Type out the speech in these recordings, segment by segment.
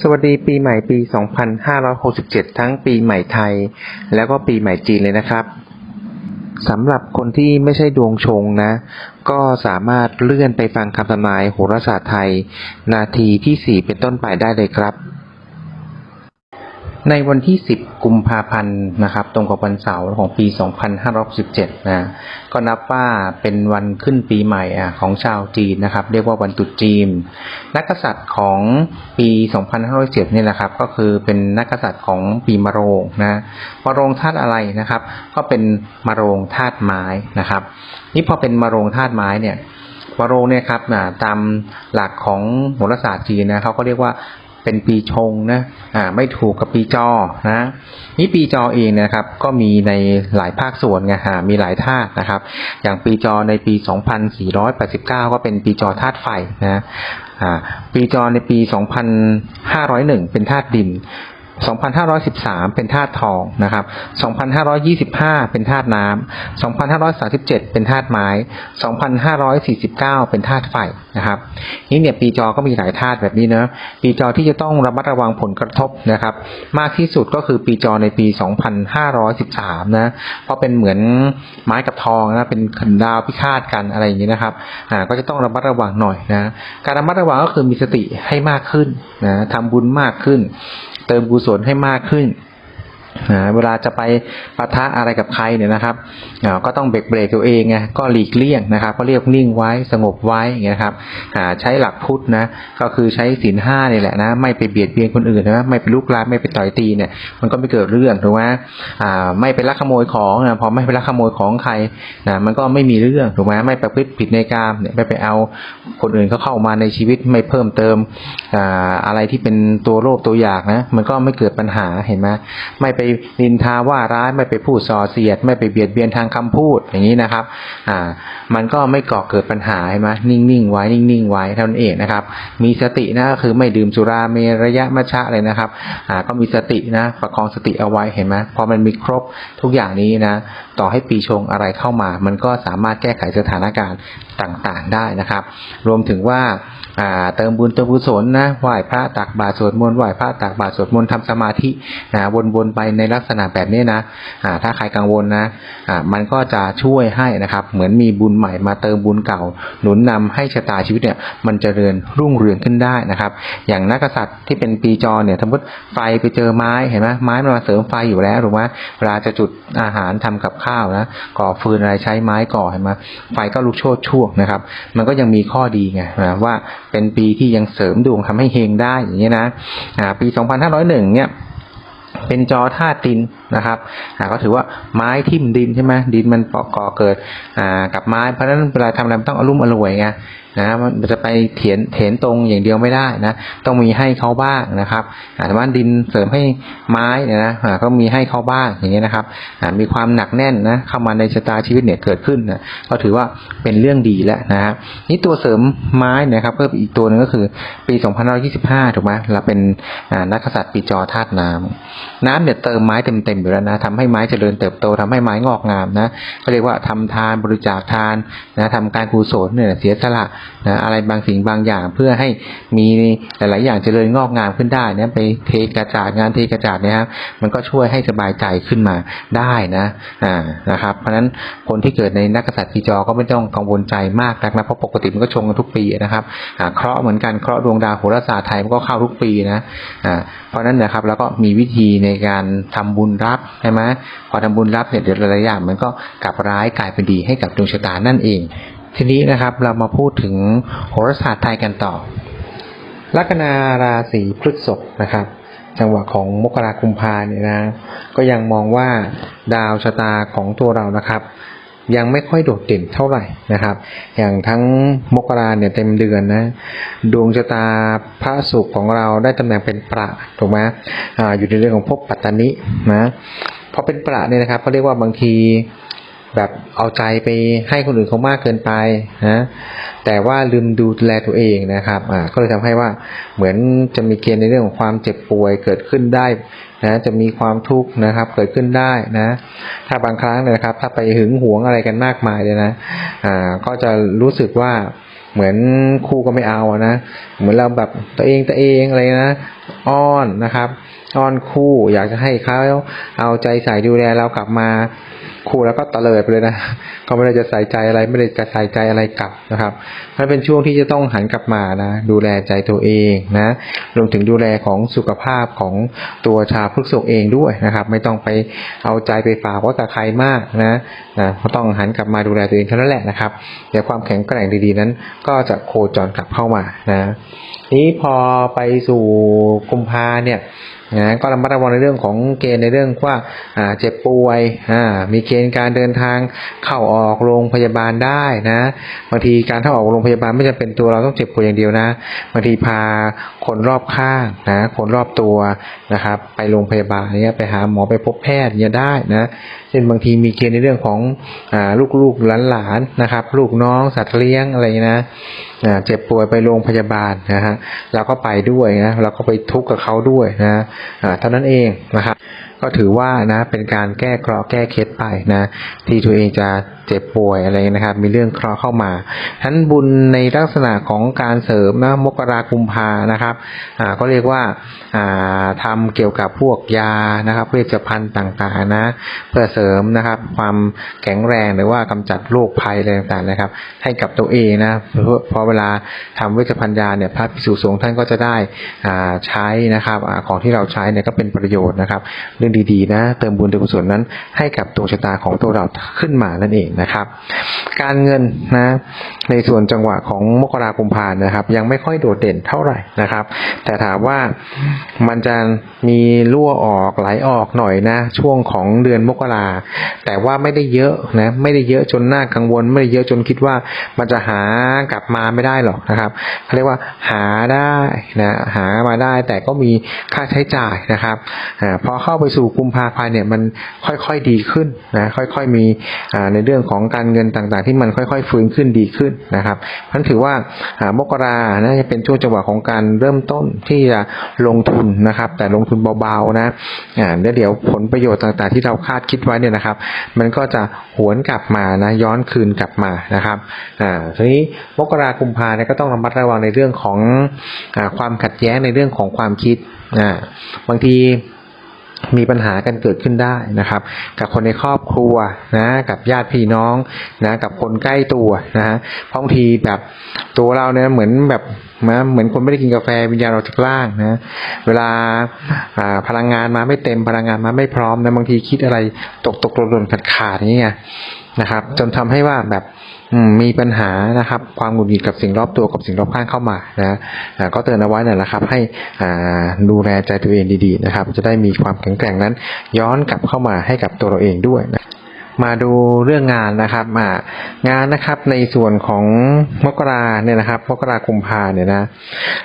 สวัสดีปีใหม่ปี 2567 ทั้งปีใหม่ไทย แล้วก็ปีใหม่จีนเลยนะครับสำหรับคนที่ไม่ใช่ดวงชงนะ ก็สามารถเลื่อนไปฟังคำทำนายโหราศาสตร์ไทย นาทีที่ 4 เป็นต้นไปได้เลยครับ ในวันที่ 10 กุมภาพันธ์นะครับ ตรงกับวันเสาร์ของปี 2567นะก็นับว่าเป็นวันขึ้นปีใหม่อะของชาวจีนนะครับ เรียกว่าวันตุจีน นักกษัตริย์ของปี 2507เนี่ยนะครับ ก็คือเป็นนักกษัตริย์ของปีมะโรงนะมะโรงธาตุอะไรนะครับ ก็เป็นมะโรงธาตุไม้นะครับ นี่พอเป็นมะโรงธาตุไม้เนี่ยมะโรงเนี่ยครับนะตามหลักของโหราศาสตร์จีนนะเขาก็เรียกว่า เป็นปีชงนะอ่าไม่ถูกกับปีจอนะนี่ปีจอเองนะครับ ก็มีในหลายภาคส่วนไงฮะมีหลายธาตุนะครับ อย่างปีจอในปี 2489 ก็เป็นปีจอธาตุไฟนะอ่าปีจอในปี 2501 เป็นธาตุดิน 2513 เป็นธาตุทองนะครับ 2525 เป็นธาตุน้ำ 2537 เป็นธาตุไม้ 2549 เป็นธาตุไฟนะครับ นี่เนี่ยปีจอก็มีหลายธาตุแบบนี้นะปีจอที่จะต้องระมัดระวังผลกระทบนะครับ มากที่สุดก็คือปีจอในปี 2513 นะ เพราะเป็นเหมือนไม้กับทองนะ เป็นขันดาวพิฆาตกันอะไรอย่างนี้นะครับ อ่า ก็จะต้องระมัดระวังหน่อยนะ การระมัดระวังก็คือมีสติให้มากขึ้นนะทำบุญมากขึ้น เติมกุศลให้มากขึ้น เวลาจะไปปะทะอะไรกับใครเนี่ยนะครับก็ต้องเบรกเบรกตัวเองไงก็หลีกเลี่ยงนะครับก็เรียกนิ่งไว้สงบไว้อย่างเงี้ยครับใช้หลักพุทธนะก็คือใช้ศีลห้านี่แหละนะไม่ไปเบียดเบียนคนอื่นนะไม่ไปลุกลามไม่ไปต่อยตีเนี่ยมันก็ไม่เกิดเรื่องถูกไหมอ่าไม่ไปลักขโมยของนะพอไม่ไปลักขโมยของใครนะมันก็ไม่มีเรื่องถูกไหมไม่ประพฤติผิดในกามเนี่ยไม่ไปเอาคนอื่นเขาเข้ามาในชีวิตไม่เพิ่มเติมอ่าอะไรที่เป็นตัวโลภตัวอยากนะมันก็ไม่เกิดปัญหาเห็นไหมไม่ไปนินทาว่าร้ายไม่ไปพูดส่อเสียด ไม่ไปเบียดเบียนทางคำพูดอย่างนี้นะครับ อ่า มันก็ไม่ก่อเกิดปัญหาเห็นไหมนิ่งๆไว้นิ่งๆไว้เท่านั้นเองนะครับ มีสตินะก็คือไม่ดื่มสุราเมระยะมัชะเลยนะครับ อ่า ก็มีสตินะประคองสติเอาไว้เห็นไหมพอมันมีครบทุกอย่างนี้นะ ต่อให้ปีชงอะไรเข้ามา มันก็สามารถแก้ไขสถานการณ์ต่างๆได้นะครับ รวมถึงว่าอ่าเติมบุญเติมกุศลนะไหว้พระตักบาตรสวดมนต์ไหว้พระตักบาตรสวดมนต์ทำสมาธินะวนๆไปในลักษณะแบบนี้นะอ่าถ้าใครกังวลนะอ่ามันก็จะช่วยให้นะครับ เหมือนมีบุญใหม่มาเติมบุญเก่า หนุนนำให้ชะตาชีวิตเนี่ยมันจเจริญรุ่งเรืองขึ้นได้นะครับ อย่างนักษัตริย์ที่เป็นปีจอเนี่ยสมมติไฟไปเจอไม้เห็นไหมไม้มันมาเสริมไฟอยู่แล้วถูกไหมเวลาจะจุดอาหารทำกับข้าวนะก่อฟืนอะไรใช้ไม้ก่อเห็นไหมไฟก็ลุกโชนช่วงนะครับ มันก็ยังมีข้อดีไงนะว่าเป็นปีที่ยังเสริมดวงทำให้เฮงได้อย่างเงี้ยนะอ่าปี 2501 เนี่ย เป็นจอธาติน นะครับอ่าก็ถือว่าไม้ทิ่มดินใช่ไหมดินมันก่อเกิดกับไม้เพราะฉะนั้นเวลาทำอะไรมันต้องอารมณ์อร่วยไงนะมันจะไปเถียนเถนตรงอย่างเดียวไม่ได้นะต้องมีให้เขาบ้างนะครับอาแต่ว่าดินเสริมให้ไม้เนี่ยนะอ่าก็มีให้เขาบ้างอย่างเงี้ยนะครับมีความหนักแน่นนะเข้ามาในชะตาชีวิตเนี่ยเกิดขึ้นนะก็ถือว่าเป็นเรื่องดีแล้วนะครับนี่ตัวเสริมไม้นะครับเพิ่มอีกตัวหนึงก็คือปี2525 ถูกไหมเราเป็นนักษัตริย์ปีจอธาตุน้ำน้ำเนี่ยเติมไม้เต็มอยู่แล้วนะทำให้ไม้เจริญเติบโตทำให้ไม้งอกงามนะเขาเรียกว่าทำทานบริจาคทานนะทำการกุศลเนี่ยเสียสละนะอะไรบางสิ่งบางอย่างเพื่อให้มีหลาย ๆ อย่างเจริญงอกงามขึ้นได้นะไปเทกระจาดงานเทกระจาดนี่ยครับมันก็ช่วยให้สบายใจขึ้นมาได้นะอ่านะครับเพราะฉะนั้นคนที่เกิดในนักษัตริย์ปีจอก็ไม่ต้องกังวลใจมากนักนะเพราะปกติมันก็ชงกันทุกปีนะครับอ่าเคราะห์เหมือนกันเคราะห์ดวงดาวโหราศาสตร์ไทยมันก็เข้าทุกปีนะอ่าเพราะฉะนั้นนะครับแล้วก็มีวิธีในการทำบุญรับใช่ไหมพอทำบุญรับเนี่ยเดี๋ยวหลายอย่างมันก็กลับร้ายกลายเป็นดีให้กับดวงชะตานั่นเอง ทีนี้นะครับเรามาพูดถึงโหราศาสตร์ไทยกันต่อ ลัคนาราศีพฤษภนะครับ จังหวะของมกราคุมพาเนี่ยนะ ก็ยังมองว่าดาวชะตาของตัวเรานะครับ ยังไม่ค่อยโดดเด่นเท่าไหร่นะครับ อย่างทั้งมกราเนี่ยเต็มเดือนนะดวงชะตาพระศุกร์ของเราได้ตำแหน่งเป็นประถูกไหมอ่าอยู่ในเรื่องของภพปัตตานินะพอเป็นประเนี่ยนะครับเขาเรียกว่าบางที แบบเอาใจไปให้คนอื่นเขามากเกินไปนะแต่ว่าลืมดูแลตัวเองนะครับอ่าก็เลยทำให้ว่าเหมือนจะมีเกณฑ์ในเรื่องของความเจ็บป่วยเกิดขึ้นได้นะจะมีความทุกข์นะครับเกิดขึ้นได้นะ ถ้าบางครั้งนะครับ ถ้าไปหึงหวงอะไรกันมากมายเลยนะอ่าก็จะรู้สึกว่าเหมือนคู่ก็ไม่เอานะ เหมือนเราแบบตัวเองตัวเองอะไรนะ อ้อนนะครับ อ้อนคู่อยากจะให้เขาเอาใจใส่ดูแลเรากลับมา คู่แล้วก็ตะเลิดไปเลยนะก็ไม่ได้จะใส่ใจอะไรไม่ได้จะใส่ใจอะไรกลับนะครับมันเป็นช่วงที่จะต้องหันกลับมานะ ดูแลใจตัวเองนะรวมถึงดูแลของสุขภาพของตัวชาพฤกษกเองด้วยนะครับ ไม่ต้องไปเอาใจไปฝากไว้กับใครมากนะนะก็ต้องหันกลับมาดูแลตัวเองเท่านั้นแหละนะครับเดี๋ยวความแข็งแกร่งดีๆนั้น ก็จะโคจรกลับเข้ามานะนี้พอไปสู่กุมภาเนี่ยนะก็ระมัดระวังในเรื่องของเกณฑ์ในเรื่องว่าอ่าเจ็บป่วยอ่ามีเกกณฑ์การเดินทางเข้าออกโรงพยาบาลได้นะบางทีการเข้าออกโรงพยาบาลไม่จำเป็นตัวเราต้องเจ็บป่วยอย่างเดียวนะบางทีพาคนรอบข้างนะคนรอบตัวนะครับ ไปโรงพยาบาลเนี่ยไปหาหมอไปพบแพทย์เนี่ยได้นะเช่นบางทีมีเกณฑ์ในเรื่องของอ่าลูกๆหลานๆนะครับ ลูกน้องสัตว์เลี้ยงอะไรนะเจ็บป่วยไปโรงพยาบาลนะฮะเราก็ไปด้วยนะเราก็ไปทุกข์กับเขาด้วยนะเท่านั้นเองนะครับ ก็ถือว่านะเป็นการแก้เคราะห์แก้เคล็ดไปนะที่ตัวเองจะเจ็บป่วยอะไรนะครับ มีเรื่องเคราะห์เข้ามาทั้นบุญในลักษณะของการเสริมนะมกราคุมพานะครับอ่าก็เรียกว่าอ่าทำเกี่ยวกับพวกยานะครับเวชภัณฑ์ต่างๆนะ เพื่อเสริมนะครับ ความแข็งแรงหรือว่ากำจัดโรคภัยอะไรต่างๆนะครับ ให้กับตัวเองนะเพราะเพอเวลาทำเวชภัณฑ์ยาเนี่ยพระภิกษุสงฆ์ท่านก็จะได้อ่าใช้นะครับอาของที่เราใช้เนี่ยก็เป็นประโยชน์นะครับเรื่องดีๆ นะ เติมบุญเติมกุศลนั้น ให้กับดวงชะตาของตัวเราขึ้นมานั่นเองนะครับ การเงินนะ ในส่วนจังหวะของมกราคมพานนะครับ ยังไม่ค่อยโดดเด่นเท่าไหร่นะครับ แต่ถามว่ามันจะมีรั่วออกไหลออกหน่อยนะ ช่วงของเดือนมกราแต่ว่าไม่ได้เยอะนะไม่ได้เยอะจนน่ากังวล ไม่ได้เยอะจนคิดว่ามันจะหากลับมาไม่ได้หรอกนะครับเขาเรียกว่าหาได้นะหามาได้แต่ก็มีค่าใช้จ่ายนะครับพอเข้าไปสู่กุมภาพันธ์เนี่ยมันค่อยๆดีขึ้นนะค่อยๆมีในเรื่องของการเงินต่างๆ ที่มันค่อยๆฟื้นขึ้นดีขึ้นนะครับพันถือว่ามกรานะจะเป็นช่วงจังหวะของการเริ่มต้นที่จะลงทุนนะครับ แต่ลงทุนเบาๆนะแล้วเดี๋ยวผลประโยชน์ต่างๆ ที่เราคาดคิดไว้เนี่ยนะครับ มันก็จะหวนกลับมานะย้อนคืนกลับมานะครับทีนี้มกรากุมภาเนี่ยก็ต้องระมัดระวังในเรื่องของอความขัดแย้งในเรื่องของความคิดบางที มีปัญหากันเกิดขึ้นได้นะครับ กับคนในครอบครัวนะกับญาติพี่น้องนะกับคนใกล้ตัวนะฮะบางทีแบบตัวเราเนี่ยเหมือนแบบนะเหมือนคนไม่ได้กินกาแฟวิญญาณเราจากล่างนะเวลาอ่าพลังงานมาไม่เต็มพลังงานมาไม่พร้อมนะบางทีคิดอะไรตกตกหล่นหล่นขาดขาดอย่างเงี้ย นะครับ จนทำให้ว่าแบบมีปัญหานะครับ ความหงุดหงิดกับสิ่งรอบตัวกับสิ่งรอบข้างเข้ามานะก็เตือนเอาไว้นะครับ ให้ดูแลใจตัวเองดีๆนะครับ จะได้มีความแข็งแกร่งนั้น ย้อนกลับเข้ามาให้กับตัวเราเองด้วยนะ มาดูเรื่องงานนะครับอ่างานนะครับในส่วนของมกราเนี่ยนะครับมกราคุมภาเนี่ยนะ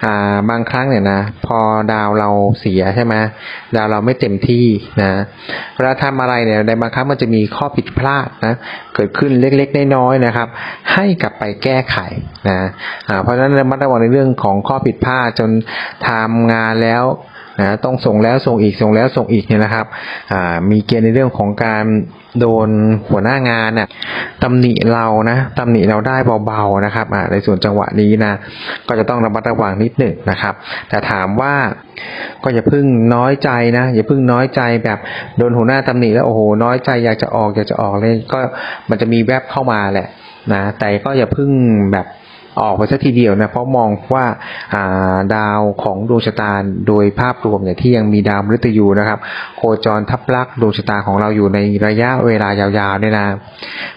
อ่าบางครั้งเนี่ยนะพอดาวเราเสียใช่ไหมดาวเราไม่เต็มที่นะเวลาทำอะไรเนี่ยในบางครั้งมันจะมีข้อผิดพลาดนะเกิดขึ้นเล็กๆน้อยๆนะครับ ให้กลับไปแก้ไขนะอ่าเพราะฉะนั้นระมัดระวังในเรื่องของข้อผิดพลาดจนทำงานแล้ว นะต้องส่งแล้วส่งอีกส่งแล้วส่งอีกเนี่ยนะครับอ่ามีเกณฑ์ในเรื่องของการโดนหัวหน้างานน่ะตำหนิเรานะตำหนิเราได้เบาๆนะครับอ่าในส่วนจังหวะนี้นะก็จะต้องระมัดระวังนิดหนึ่งนะครับ แต่ถามว่าก็อย่าพึ่งน้อยใจนะอย่าพึ่งน้อยใจแบบโดนหัวหน้าตำหนิแล้วโอ้โหน้อยใจอยากจะออกอยากจะออกเลยก็มันจะมีแวบเข้ามาแหละนะแต่ก็อย่าพึ่งแบบ ออกไปสักทีเดียวนะเพราะมองว่าาดาวของดวงชะตาโดยภาพรวมเนี่ยที่ยังมีดาวมฤตยูนะครับ โคจรทับลักดวงชะตาของเราอยู่ในระยะเวลายาวๆเนี่ยนะ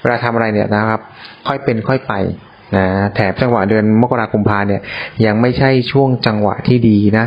เวลาทำอะไรเนี่ยนะครับ ค่อยเป็นค่อยไป นะแถบจังหวะเดือนมกราคมพาเนี่ยยังไม่ใช่ช่วงจังหวะที่ดีนะ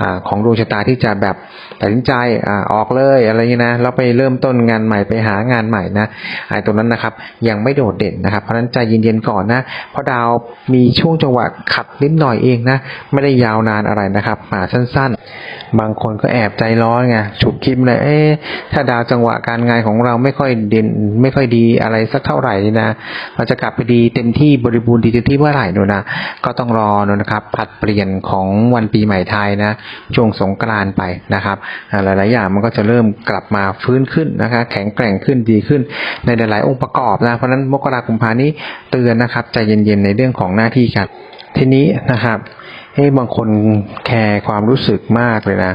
อของดวงชะตาที่จะแบบตัดสินใจอ่าออกเลยอะไรอย่างนี้นะแล้วไปเริ่มต้นงานใหม่ไปหางานใหม่นะไอ้ตรงนั้นนะครับยังไม่โดดเด่นนะครับ เพราะฉะนั้นใจเย็นๆก่อนนะเพราะดาวมีช่วงจังหวะขัดนิดหน่อยเองนะไม่ได้ยาวนานอะไรนะครับมาสั้นๆ บางคนก็แอบใจร้อนไงฉุกคิดเลยเอ๊ะถ้าดาวจังหวะการงานของเราไม่ค่อยเด่นไม่ค่อยดีอะไรสักเท่าไหร่นี่นะเราจะกลับไปดีเต็มที่บริบูรณ์ดีเต็มที่เมื่อไหร่นูนะก็ต้องรอนูนนะครับผัดเปลี่ยนของวันปีใหม่ไทยนะช่วงสงกรานต์ไปนะครับหลายๆอย่างมันก็จะเริ่มกลับมาฟื้นขึ้นนะคะ แข็งแกร่งขึ้นดีขึ้นในหลายๆองค์ประกอบนะเพราะฉะนั้นมกราคมพานี้เตือนนะครับใจเย็นๆในเรื่องของหน้าที่ครับทีนี้นะครับ เฮ้บางคนแคร์ความรู้สึกมากเลยนะ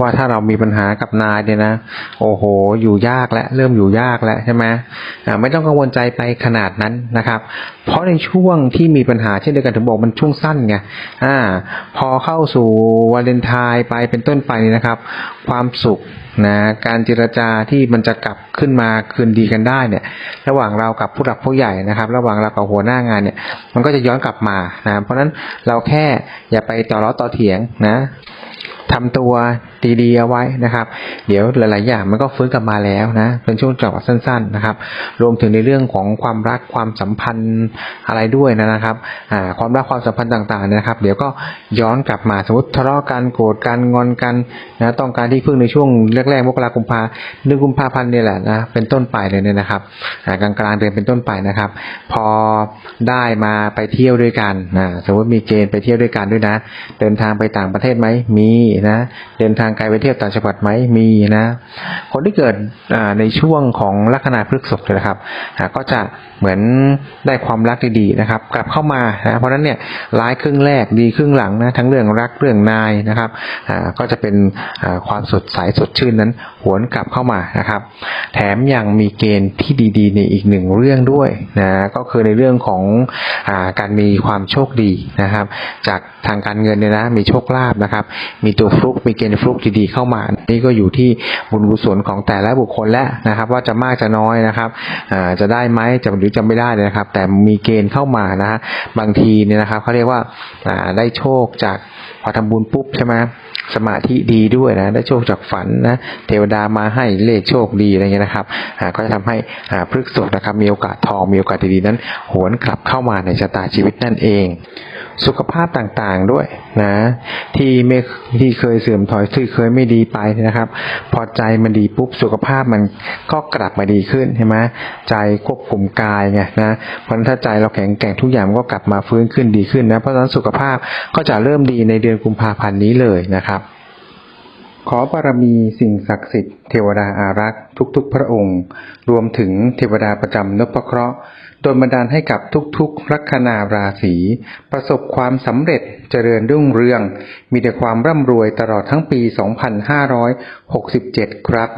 ว่าถ้าเรามีปัญหากับนายเนี่ยนะ โอ้โห อยู่ยากและเริ่มอยู่ยากแล้วใช่ไหมไม่ต้องกังวลใจไปขนาดนั้นนะครับเพราะในช่วงที่มีปัญหาเช่นเดียวกันถึงบอกมันช่วงสั้นไงอ่า พอเข้าสู่วาเลนไทน์ไปเป็นต้นไปนี่นะครับ ความสุขนะการเจรจาที่มันจะกลับขึ้นมาคืนดีกันได้เนี่ย ระหว่างเรากับผู้หลักผู้ใหญ่นะครับ ระหว่างเรากับหัวหน้างานเนี่ย มันก็จะย้อนกลับมานะเพราะฉะนั้นเราแค่อย่าไปต่อล้อต่อเถียงนะทำตัว ดีๆเอาไว้นะครับ เดี๋ยวหลาย ๆ อย่างมันก็ฟื้นกลับมาแล้วนะเป็นช่วงจังหวะสั้น ๆ นะครับ รวมถึงในเรื่องของความรักความสัมพันธ์อะไรด้วยนะครับความรักความสัมพันธ์ต่าง ๆ นะครับ เดี๋ยวก็ย้อนกลับมาสมมติทะเลาะกันโกรธกันงอนกันนะต้องการที่พึ่งในช่วงแรก ๆ มกราคมกุมภาเดือนกุมภาพันธ์เนี่ยแหละนะเป็นต้นไปเลยเนี่ยนะครับกลางกลางๆเดือนเป็นต้นไปนะครับ พอได้มาไปเที่ยวด้วยกันนะสมมติมีเกณฑ์ไปเที่ยวด้วยกันด้วยนะ เดินทางไปต่างประเทศไหมมีนะ เดินทางไกลไปเที่ยวต่างจังหวัดไหมมีนะ คนที่เกิดในช่วงของลัคนาพฤกษภเลยนะครับก็จะเหมือนได้ความรักดีๆนะครับ กลับเข้ามานะเพราะนั้นเนี่ยร้ายครึ่งแรกดีครึ่งหลังนะทั้งเรื่องรักเรื่องนายนะครับก็จะเป็นความสดใสสดชื่นนั้นหวนกลับเข้ามานะครับ แถมยังมีเกณฑ์ที่ดีๆในอีกหนึ่งเรื่องด้วยนะก็คือในเรื่องของอการมีความโชคดีนะครับ จากทางการเงินเนี่ยนะมีโชคลาภนะครับ มีตัวฟลุกมีเกณฑ์ฟลุกดีๆเข้ามา นี่ก็อยู่ที่บุญกุศลของแต่ละบุคคลแล้วนะครับ ว่าจะมากจะน้อยนะครับจะได้ไหมจะหรือจะไม่ได้นะครับ แต่มีเกณฑ์เข้ามานะฮะบางทีเนี่ยนะครับเขาเรียกว่าได้โชคจากพอทำบุญปุ๊บใช่ไหมสมาธิดีด้วยนะได้โชคจากฝันนะเทวดามาให้เลขโชคดีอะไรเงี้ยนะครับก็จะทำให้พฤกษภนะครับมีโอกาสทองมีโอกาสดีๆนั้น หวนกลับเข้ามาในชะตาชีวิตนั่นเอง สุขภาพต่างๆด้วยนะที่ไม่ที่เคยเสื่อมถอยที่เคยไม่ดีไปนะครับ พอใจมันดีปุ๊บสุขภาพมันก็กลับมาดีขึ้นใช่ไหมใจควบคุมกายไงนะเพราะฉะนั้นถ้าใจเราแข็งแกร่งทุกอย่างมันก็กลับมาฟื้นขึ้นดีขึ้นนะเพราะฉะนั้นสุขภาพก็จะเริ่มดีในเดือนกุมภาพันธ์นี้เลยนะครับ ขอบารมีสิ่งศักดิ์สิทธิ์เทวดาอารักษ์ทุกๆ พระองค์ รวมถึงเทวดาประจำนพเคราะห์โดนบันดาลให้กับทุกๆ ลัคนาราศี ประสบความสำเร็จเจริญรุ่งเรือง มีแต่ความร่ำรวยตลอดทั้งปี 2567 ครับ